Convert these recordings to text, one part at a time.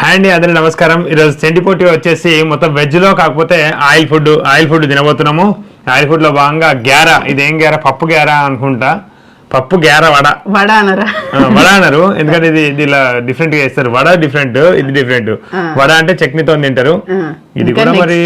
Hi అండి అందరి నమస్కారం. ఈరోజు చెండిపోటీ వచ్చేసి మొత్తం వెజ్లో కాకపోతే ఆయిల్ ఫుడ్ ఆయిల్ ఫుడ్ తినబోతున్నాము. ఆయిల్ ఫుడ్లో భాగంగా గ్యారా ఇదేం గ్యారా? పప్పు గ్యారా అనుకుంటా. పప్పు గ్యారా వడ. వడ అనరా? వడ అన్నారు ఎందుకంటే ఇది ఇది ఇలా డిఫరెంట్గా చేస్తారు. వడ డిఫరెంట్ ఇది డిఫరెంట్ వడ అంటే చట్నీతో తింటారు. ఇది కూడా మరి?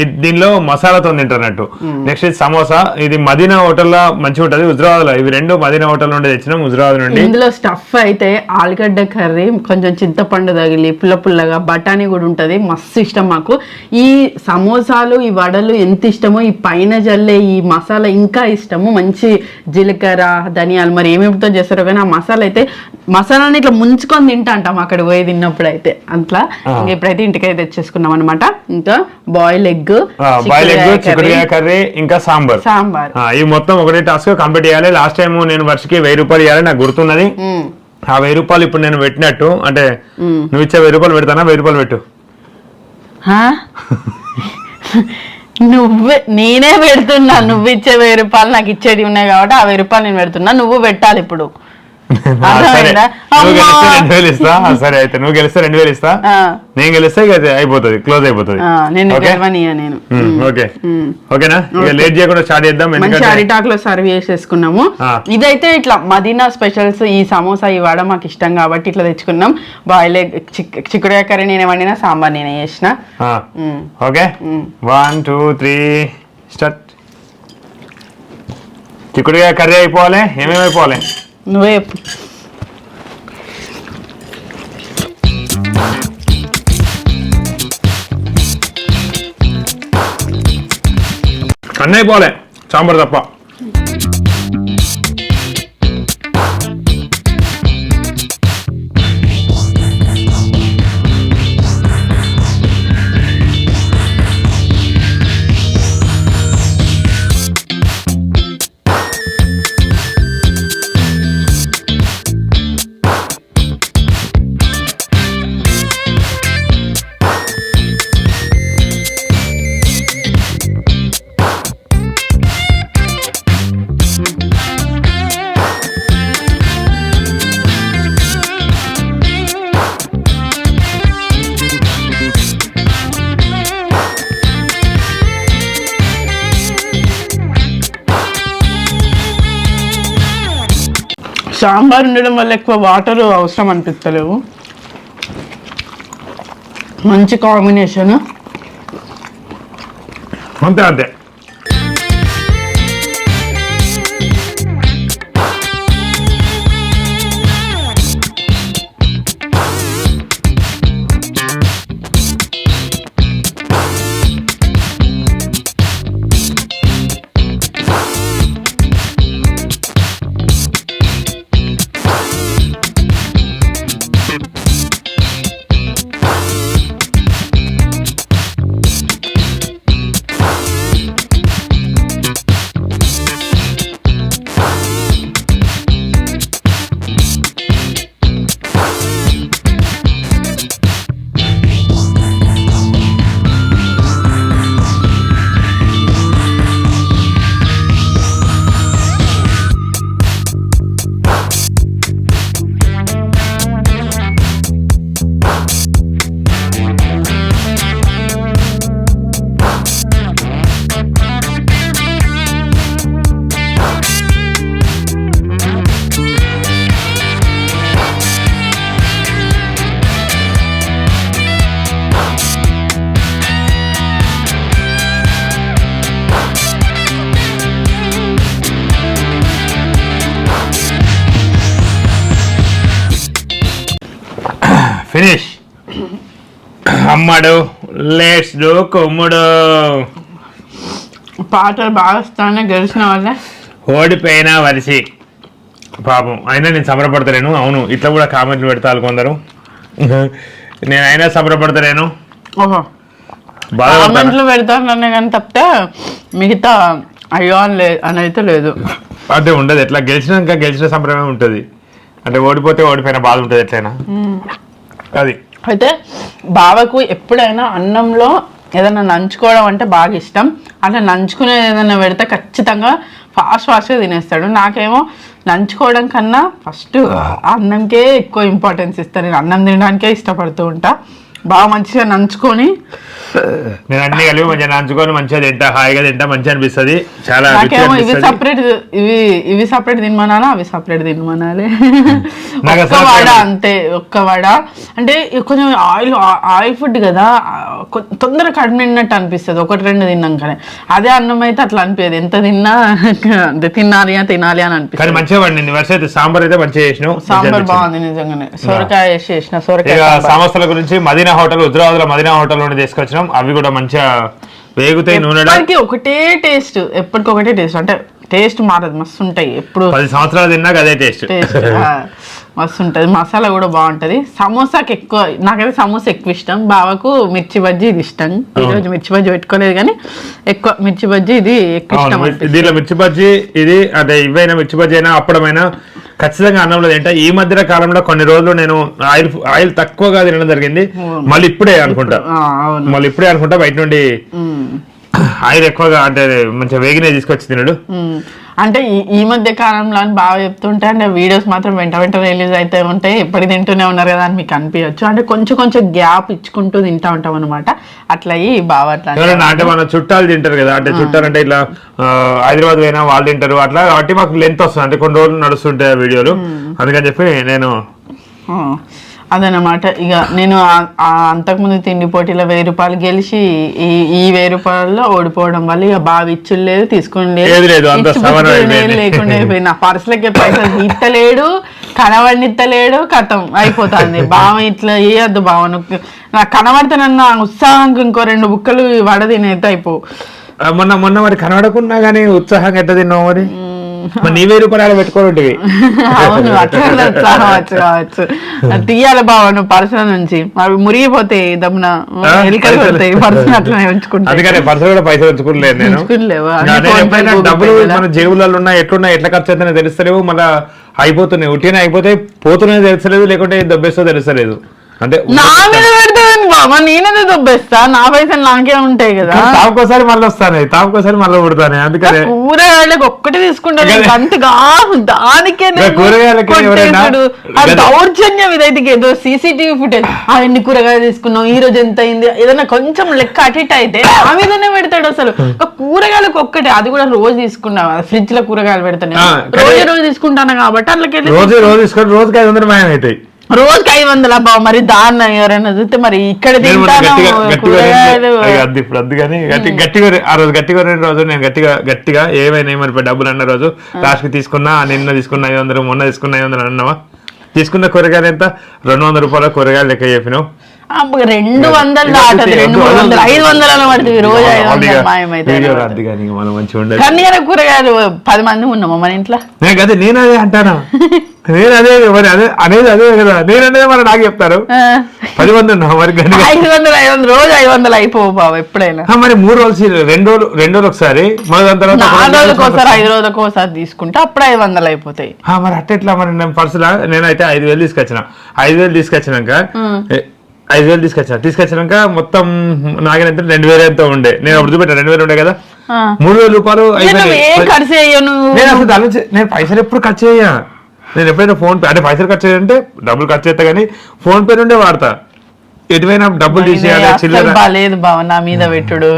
ఇది- దీనిలో మసాలాతో తింటున్నట్టు నెక్స్ట్ ఇది సమోసా. ఇది మదీనా హోటల్లో మంచిగా ఉంటది. హుజరాబాద్లో ఇవి రెండు మదీనా హోటల్ నుండి తెచ్చినాం హుజరాబాద్ నుండి. ఇందులో స్టఫ్ అయితే ఆలుగడ్డ కర్రీ కొంచెం చింతపండు తగిలి పుల్ల పుల్లగా బఠానీ కూడా ఉంటది. మస్తు ఇష్టం మాకు. ఈ సమోసాలు ఈ వడలు ఎంత ఇష్టమో ఈ పైన జల్లే ఈ మసాలా ఇంకా ఇష్టము. మంచి జీలకర్ర ధనియాలు మరి ఏమేమితో చేస్తారో కానీ ఆ మసాలా అయితే మసాలాని ఇట్లా ముంచుకొని తింటా అంటాం అక్కడ పోయి తిన్నప్పుడు అయితే అట్లా ఇంకా ఇప్పుడైతే ఇంటికైతే తెచ్చేసుకున్నాం అనమాట ఇంకా బాయిల్ ఎగ్ బాయిల్ ఎగ్ చిక్కుడుకాయ కర్రీ. ఇంకా సాంబార్. సాంబార్. ఇవి మొత్తం ఒకటే టాస్క్ కంప్లీట్ చేయాలి. లాస్ట్ టైం నేను వర్షకి వెయ్యి రూపాయలు ఇవ్వాలి నాకు గుర్తున్నది. ఆ వెయ్యి రూపాయలు ఇప్పుడు నేను పెట్టినట్టు అంటే నువ్వు ఇచ్చే వెయ్యి రూపాయలు పెడతానా? వెయ్యి రూపాయలు పెట్టు? నువ్వే నేనే పెడుతున్నా. నువ్వు ఇచ్చే వెయ్యి రూపాయలు నాకు ఇచ్చేది ఉన్నాయి కాబట్టి ఆ వెయ్యి రూపాయలు నేను పెడుతున్నా. నువ్వు పెట్టాలి ఇప్పుడు. రెండు వేలు ఇస్తా. సరే అయితే నువ్వు గెలిస్తే రెండు వేలు ఇస్తా. నేను గెలిస్తే అయిపోతుంది క్లోజ్ అయిపోతుంది. ఓకే? ఓకేనా? ఇక లేట్ చేయకుండా స్టార్ట్ చేద్దాం మంచి అరిటాక్లో సర్వ్ చేసేసుకున్నాము. ఇదైతే ఇట్లా మదీనా స్పెషల్స్ ఈ సమోసా ఈ వడ మాకు ఇష్టం కాబట్టి ఇట్లా తెచ్చుకున్నాం. బాయిల్ ఎగ్ చిక్- చిక్కుడుకాయ కర్రీ నేనే వండినా సాంబార్ నేనే చేసిన. Okay? One two three start. చిక్కుడుగా curry అయిపోవాలి ఏమేమి అయిపోవాలి? నువ్వే చెప్పు. అన్నీ అయిపోవాలి సాంబార్ తప్ప సాంబార్ ఉండడం వల్ల ఎక్కువ వాటర్ అవసరం అనిపిస్తలేవు మంచి కాంబినేషన్. అంతే అంతే. ఫినిష్ అమ్మడు. లెట్స్ డూ కుమ్ముడు. పాటలు బాగా వస్తానే గెలిచిన వాళ్ళే. ఓడిపోయినా వరిసి. పాపం. అయినా నేను సంబరపడతలేను. అవును ఇట్లా కూడా కామెంట్లు పెడతారు కొందరు. నేను అయినా సంబరపడతలేను కామెంట్లు పెడతాననే కానీ తప్పితే మిగతా అయ్యో అని లే అని అయితే లేదు. అదే ఉండదు. ఎట్లా గెలిచినాక గెలిచిన సంబరమే ఉంటుంది. అంటే ఓడిపోతే ఓడిపోయిన బాధ ఉంటుంది ఎట్లయినా. అది. అయితే బావకు ఎప్పుడైనా అన్నంలో ఏదైనా నంచుకోవడం అంటే బాగా ఇష్టం. అట్లా నంచుకునేది ఏదైనా పెడితే ఖచ్చితంగా ఫాస్ట్ ఫాస్ట్గా తినేస్తాడు. నాకేమో నంచుకోవడం కన్నా ఫస్ట్ అన్నంకే ఎక్కువ ఇంపార్టెన్స్ ఇస్తాను నేను అన్నం తినడానికే ఇష్టపడుతూ ఉంటా. బాగా మంచిగా నంచుకొని నేను అన్ని కలిపి మంచిగా నంచుకొని మంచిగా తింటా హాయిగా తింటా మంచిగా అనిపిస్తది. చాలా నాకేమో ఇవి. సపరేట్ ఇవి ఇవి సపరేట్ తినమనాలా అవి సపరేట్ తినమనాలి. ఒక్క వడ అంతే ఒక్క వడ. అంటే కొంచెం ఆయిల్ ఆయిల్ ఫుడ్ కదా తొందరగా కడుపు నిండినట్టు అనిపిస్తుంది. ఒకటి రెండు తిన్నాకనే. అదే అన్నం అయితే అట్లా అనిపించదు ఎంత తిన్నా అంటే తినాలి అని తినాలి అని అనిపిస్తుంది. మంచిగా పండింది. వర్ష అయితే సాంబార్ అయితే మంచిగా చేసినావు. సాంబార్. బాగుంది నిజంగానే. సొరకాయ వేసి చేసిన సొరకాయ. సంస్థల గురించి మదీనా హోటల్ హైదరాబాద్లో మదీనా హోటల్ నుండి తీసుకొచ్చినాం. అవి కూడా మంచిగా వేగుతాయి నూనె ఒకటే టేస్ట్ ఎప్పటికి ఒకటే టేస్ట్. అంటే టేస్ట్ మారదు మస్తు ఉంటాయి ఎప్పుడు పది సంవత్సరాలు తిన్నాక అదే టేస్ట్. టేస్ట్ మస్తు ఉంటుంది మసాలా కూడా బాగుంటది. సమోసాకి ఎక్కువ నాకైతే సమోసా ఎక్కువ ఇష్టం. బావకు మిర్చి బజ్జీ ఇది ఇష్టం. ఈ రోజు మిర్చి బజ్జీ పెట్టుకోలేదు కానీ ఎక్కువ మిర్చి బజ్జీ ఇది ఎక్కువ అవును ఇష్టం దీంట్లో మిర్చి బజ్జీ ఇది అదే ఇవైనా మిర్చి బజ్జీ అయినా అప్పడమైనా ఖచ్చితంగా అన్నంలో తింటా ఈ మధ్య కాలంలో కొన్ని రోజులు నేను ఆయిల్ ఆయిల్ తక్కువగా తినడం జరిగింది. మళ్ళీ ఇప్పుడే అనుకుంటా. మళ్ళీ ఇప్పుడే అనుకుంటా బయట నుండి. ఆయిల్ ఎక్కువగా అంటే మంచిగా వేగినే తీసుకొచ్చి తినడు. అంటే ఈ- మధ్య కాలంలో అని బాగా చెప్తుంటే అంటే వీడియోస్ మాత్రం వెంట వెంట రిలీజ్ అయితే ఉంటాయి. ఎప్పటి తింటూనే ఉన్నారు కదా అని మీకు అనిపించచ్చు. అంటే కొంచెం కొంచెం గ్యాప్ ఇచ్చుకుంటూ తింటా ఉంటాం అనమాట అట్లా బాగా అట్లా అంటే మన చుట్టాలు తింటారు కదా. అంటే చుట్టాలు అంటే ఇట్లా హైదరాబాద్ పోయినా వాళ్ళు తింటారు. అట్లా కాబట్టి మాకు లెంత్ వస్తుంది. అంటే కొన్ని రోజులు నడుస్తుంటాయి ఆ వీడియోలు. అందుకని చెప్పి నేను అదనమాట ఇక నేను అంతకుముందు తిండి పోటీలో వెయ్యి రూపాయలు గెలిచి ఈ ఈ వెయ్యి రూపాయల్లో ఓడిపోవడం వల్ల ఇక బాగా ఇచ్చులు లేదు తీసుకుని లేదు. లేకుండా అయిపోయింది. నా పర్సులకి పైసలు ఇత్తలేడు కనబడిని ఇత్తలేడు కథం అయిపోతుంది. బావ ఇట్లా వేయద్దు బావ నువ్వు నాకు కనబడితేనన్న ఉత్సాహం ఇంకో రెండు బుక్కలు వడ తినేది అయిపో మొన్న మొన్న మరి కనబడకున్నా గానీ ఉత్సాహంగా ఎట్లా తిన్నావు మరి? నీ వెయ్యి రూపాయలు పెట్టుకోవట్టివి అవును అట్లా ఉత్సాహం వచ్చు కావచ్చు తీయాలి బావ నువ్వు పర్సన నుంచి అవి మురిగిపోతాయి దమ్మున? ఎలికలు. పడతాయి పర్సన అట్లనే ఉంచుకుంటాయి అందుకని పర్సలు కూడా పైసలు ఉంచుకోలేదు నేను ఉంచుకోలేవా? డబ్బులు? మన జేబులలో ఉన్నా ఎట్లున్నా ఎట్లా ఖర్చు అవుతుందో తెలుస్తలేవు మళ్ళీ అయిపోతున్నాయి ఉట్టినే అయిపోతే పోతున్నాయి తెలుస్తలేదు లేకుంటే దబ్బేస్తో తెలుస్తలేదు అంటే నా మీద పెడతాను బాబా? నేనేదో దొబ్బేస్తా? నా పైసలు నాకే ఉంటాయి కదా. తాపుకోసారి మళ్ళీ వస్తాను. తాపుకోసారి మళ్ళీ పుడతాను. అందుకనే కూరగాయలకు ఒక్కటి తీసుకుంటాను. అంతగా దానికే గదే. దౌర్జన్యం ఇదైతే ఏదో సీసీటీవీ ఫుటేజ్. ఆ ఎన్ని కూరగాయలు తీసుకున్నాం ఈ రోజు ఎంత అయింది? ఏదైనా కొంచెం లెక్క అటు ఇటు అయితే ఆ మీదనే పెడతాడు అసలు. కూరగాయలకు ఒక్కటే. అది కూడా రోజు తీసుకున్నా. ఫ్రిడ్జ్లో కూరగాయలు పెడతాను రోజు రోజు తీసుకుంటాను కాబట్టి అట్లకి రోజు రోజు తీసుకొని రోజుకి ఐదు వందలు మాయం అవుతాయి రోజుకి ఐదు వందల అబ్బా మరి దాన్ని ఎవరైనా చూస్తే మరి ఇక్కడ ఇప్పుడు అద్దు కానీ గట్టి గట్టిగా ఆ రోజు గట్టిగా రెండు రోజు నేను గట్టిగా గట్టిగా ఏమైనా మరి డబ్బులు అన్న రోజు లాస్ట్కి తీసుకున్నా నిన్న తీసుకున్న ఐదు వందలు మొన్న తీసుకున్న ఐదు వందలు అన్నావా? తీసుకున్న కూరగాయలు ఎంత? రెండు వందల రూపాయల కూరగాయలు లెక్క చెప్పినావు. రెండు వందలు దాటది రెండు మూడు వందలు. ఐదు వందలు పడుతుంది రోజు ఐదు వందలు మాయమైతే కానీ కూరగాయలు పది మంది ఉన్నామా మన ఇంట్లో. నేను కదా నేను అదే అంటానా? నేను అదే మరి అదే అనేది అదే కదా. నేను అనేది మరి నాకు చెప్తారు. పది మంది ఉన్నాం మరి. ఐదు వందలు ఐదు వందలు రోజు ఐదు వందలు అయిపోవు బాబు ఎప్పుడైనా. మరి మూడు రోజులు రెండు రోజులు రెండు రోజులు ఒకసారి దాని తర్వాత నాలుగు రోజులకు రోజులు ఒకసారి ఐదు రోజులకు ఒకసారి తీసుకుంటే అప్పుడు ఐదు వందలు అయిపోతాయి. మరి అట్టెట్లా మరి? నేను పర్సులా నేనైతే ఐదు వేలు తీసుకొచ్చిన. ఐదు వేలు తీసుకొచ్చినాక ఐదు వేలు తీసుకొచ్చిన. తీసుకొచ్చినాక మొత్తం నాగనైతే రెండు వేలు ఎంతో ఉండే. నేను అప్పుడు చూపెట్టా రెండు వేలు ఉండే కదా. మూడు వేల రూపాయలు నేను అసలు దాని నుంచి- నేను పైసలు ఎప్పుడు ఖర్చు చేయా నేను ఎప్పుడైనా ఫోన్ పే అంటే పైసలు ఖర్చు చేయాలంటే డబ్బులు ఖర్చు చేస్తా కానీ ఫోన్ పే నుండే వాడతా. ఎటువైనా డబ్బులు తీసేయాలి చిల్లర. బాలేదు బావ నా మీద పెట్టుడు.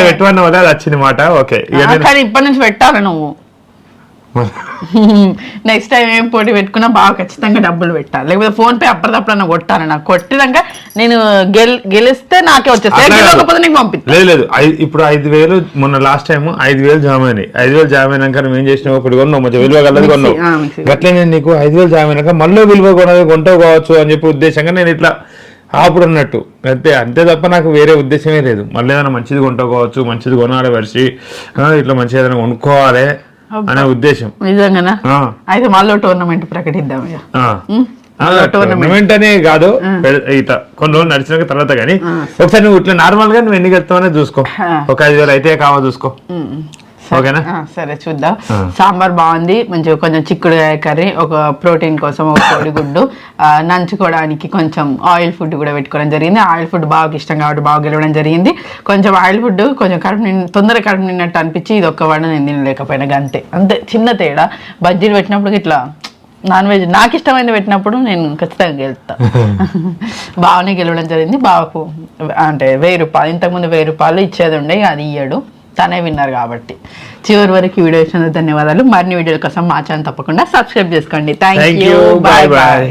తీసుకున్నందుకు వల్ల అది వచ్చింది మాట. ఓకే కానీ ఇప్పటి నుంచి పెట్టాలి నువ్వు. నెక్స్ట్ టైం ఏం పోటీ పెట్టుకున్నా బాగా ఖచ్చితంగా డబ్బులు పెట్టాలి. లేకపోతే ఫోన్ పే అప్పటిదప్పుడన్నా కొట్టాలి నాకు. కొట్టినాక నేను గెల్ గెలిస్తే నాకే అట్లా. గెలవకపోతే పంపిస్తా. లేదు ఇప్పుడు ఐదు వేలు మొన్న లాస్ట్ టైం ఐదు వేలు జామ అయినాయి. ఐదు వేలు జామ అయినాక నువ్వు ఏం చేసినావు ఒకటి కొన్నావు. మంచిగా విలువ కలది కొన్నావు. గట్లే నేను నీకు ఐదు వేలు జామ అయినాక మళ్ళీ విలువ కొనది కొంటావు కావచ్చు అని చెప్పి ఉద్దేశంగా నేను ఇట్లా ఆపుడు అన్నట్టు. అంతే అంతే తప్ప నాకు వేరే ఉద్దేశమే లేదు. మళ్ళీ ఏదైనా మంచిది కొంటావు కావచ్చు మంచిది కొనాలి వరిసి ఆ, ఇట్లా మంచిగా ఏదైనా కొనుక్కోవాలి. అనే ఉద్దేశం. నిజంగానా? అయితే మళ్ళీ టోర్నమెంట్ ప్రకటిద్దాం టోర్నమెంట్ అనే కాదు. ఇట్లా కొన్ని రోజులు నడిచినాక తర్వాత కానీ. ఒకసారి నువ్వు ఇట్లా నార్మల్గా నువ్వు ఎన్ని వెళ్తావనే చూసుకో. ఒక ఐదు వేలు అయితే కావా చూసుకో. ఓకేనా? సరే చూద్దాం. సాంబార్ బాగుంది. మంచిగా కొంచెం చిక్కుడుకాయ కర్రీ ఒక ప్రోటీన్ కోసం ఒక కోడిగుడ్డు. నంచుకోవడానికి కొంచెం ఆయిల్ ఫుడ్ కూడా పెట్టుకోవడం జరిగింది. ఆయిల్ ఫుడ్ బాగా ఇష్టం కాబట్టి బాగా గెలవడం జరిగింది. కొంచెం ఆయిల్ ఫుడ్ కొంచెం కడుపు నిండి తొందరగా కడుపు నిన్నట్టు అనిపించి ఇది ఒక్క వడ నేను తినలేకపోయినా అంతే అంతే చిన్న తేడా. బజ్జీలు పెట్టినప్పుడు ఇట్లా నాన్ వెజ్ నాకు ఇష్టమైనది పెట్టినప్పుడు నేను ఖచ్చితంగా గెలుస్తా. బాగానే గెలవడం జరిగింది. బావకు అంటే వెయ్యి రూపాయలు ఇంతకుముందు వెయ్యి రూపాయలు ఇచ్చేది ఉండే అది ఇయ్యడు. తనే విన్నారు కాబట్టి. చివరి వరకు వీడియో ఇచ్చినందుకు ధన్యవాదాలు. మరిన్ని వీడియోల కోసం మా ఛానల్ తప్పకుండా సబ్స్క్రైబ్ చేసుకోండి. Thank you bye bye